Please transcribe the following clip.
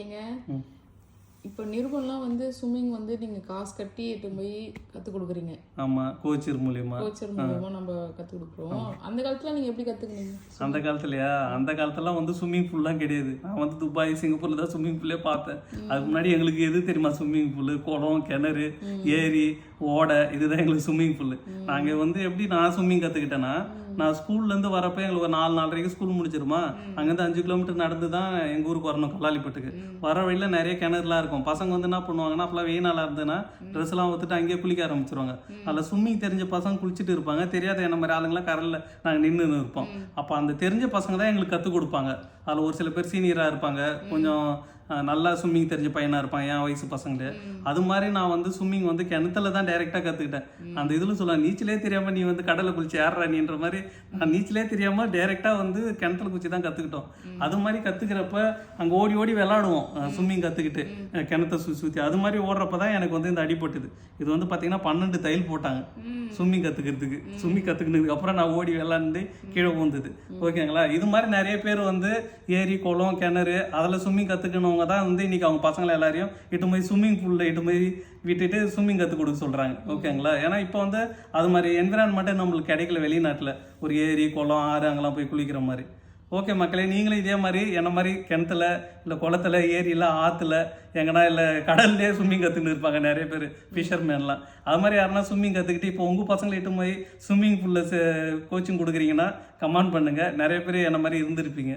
ஏங்க. இப்போ நிருபம்லாம் வந்து ஸ்விம்மிங் வந்து நீங்க காசு கட்டி எட்டு போய் கற்றுக் கொடுக்குறீங்க. ஆமாம் கோச்சர் மூலியமா. கோச்சர் மூலியமா நம்ம கற்றுக் கொடுக்குறோம். அந்த காலத்துல நீங்க எப்படி கத்துக்கினீங்க? அந்த காலத்துலயா? அந்த காலத்துலாம் வந்து ஸ்விம்மிங் பூல்லாம் கிடையாது. நான் வந்து துபாய் சிங்கப்பூர்ல தான் ஸ்விம்மிங் பூல்லே பார்த்தேன். அதுக்கு முன்னாடி எங்களுக்கு எது தெரியுமா? ஸ்விம்மிங் பூல் குளம் கிணறு ஏரி ஓடை இதுதான் எங்களுக்கு ஸ்விம்மிங் பூல் நாங்கள் வந்து எப்படி நான் ஸ்விம்மிங் கற்றுக்கிட்டேன்னா நான் ஸ்கூல்லேருந்து வரப்போ எங்களுக்கு ஒரு நாலு நாலரைக்கு ஸ்கூல் முடிச்சிருமா அங்கேருந்து அஞ்சு கிலோமீட்டர் நடந்து தான் எங்கள் ஊருக்கு வரணும் கல்லாலிப்பட்டுக்கு. வர வழியில் நிறைய கிணறுலாம் இருக்கும். பசங்க வந்து என்ன பண்ணுவாங்கன்னா அப்போலாம் வெயில் நாளாக இருந்ததுன்னா ட்ரெஸ்லாம் ஒத்துட்டு அங்கேயே குளிக்க ஆரம்பிச்சிருவாங்க. அதில் ஸ்விம்மிங் தெரிஞ்ச பசங்க குளிச்சுட்டு இருப்பாங்க. தெரியாத என்ன மாதிரி ஆளுங்களாம் கரலில் நாங்கள் நின்று இருப்போம் அப்போ அந்த தெரிஞ்ச பசங்க தான் எங்களுக்கு கற்றுக் கொடுப்பாங்க. அதில் ஒரு சில பேர் சீனியராக இருப்பாங்க. கொஞ்சம் நல்லா ஸ்விம்மிங் தெரிஞ்ச பையனாக இருப்பான் என் வயசு பசங்களே. அது மாதிரி நான் வந்து ஸ்விம்மிங் வந்து கிணத்துல தான் டைரெக்டாக கற்றுக்கிட்டேன் அந்த இதில் சொல்ல நீச்சலே தெரியாமல் நீ வந்து கடலை குளிச்சு ஏறுறா நீன்ற மாதிரி நான் நீச்சலே தெரியாமல் டைரெக்டாக வந்து கிணத்துல குளிச்சு தான் கற்றுக்கிட்டோம் அது மாதிரி கற்றுக்கிறப்ப அங்கே ஓடி ஓடி விளாடுவோம் ஸ்விம்மிங் கற்றுக்கிட்டு கிணத்த சுற்றி சுற்றி அது மாதிரி ஓடுறப்ப தான் எனக்கு வந்து இந்த அடிபட்டுது. இது வந்து பார்த்தீங்கன்னா பன்னெண்டு தையல் போட்டாங்க ஸ்விம்மிங் கற்றுக்கிறதுக்கு ஸ்விம்மிங் கற்றுக்கினதுக்கு அப்புறம் நான் ஓடி விளாண்டு கீழே பூந்தது ஓகேங்களா? இது மாதிரி நிறைய பேர் வந்து ஏரி குளம் கிணறு அதில் ஸ்விம்மிங் கற்றுக்கணவங்க தான் வந்து இன்னைக்கு அவங்க பசங்களை எல்லாரையும் இட்டு போய் ஸ்விம்மிங் பூலில் இட்டு போய் விட்டுட்டு ஸ்விம்மிங் கற்றுக் கொடுக்க சொல்கிறாங்க ஓகேங்களா? ஏன்னா இப்போ வந்து அது மாதிரி என்விரான்மெண்ட்டே நம்மளுக்கு கிடைக்கல வெளிநாட்டில். ஒரு ஏரி குளம் ஆறு அங்கெல்லாம் போய் குளிக்கிற மாதிரி. ஓகே மக்களே நீங்களும் இதே மாதிரி என்ன மாதிரி கிணத்துல இல்லை குளத்துல ஏரியில் ஆற்றுல எங்கன்னா இல்லை கடல்லே ஸ்விம்மிங் கற்றுன்னு இருப்பாங்க நிறைய பேர் ஃபிஷர்மேன்லாம் அது மாதிரி யாருன்னா ஸ்விம்மிங் கற்றுக்கிட்டு இப்போ உங்கள் பசங்களை இட்டு போய் ஸ்விம்மிங் பூலில் கோச்சிங் கொடுக்குறீங்கன்னா கமெண்ட் பண்ணுங்கள் நிறைய பேர் என்ன மாதிரி இருந்திருப்பீங்க.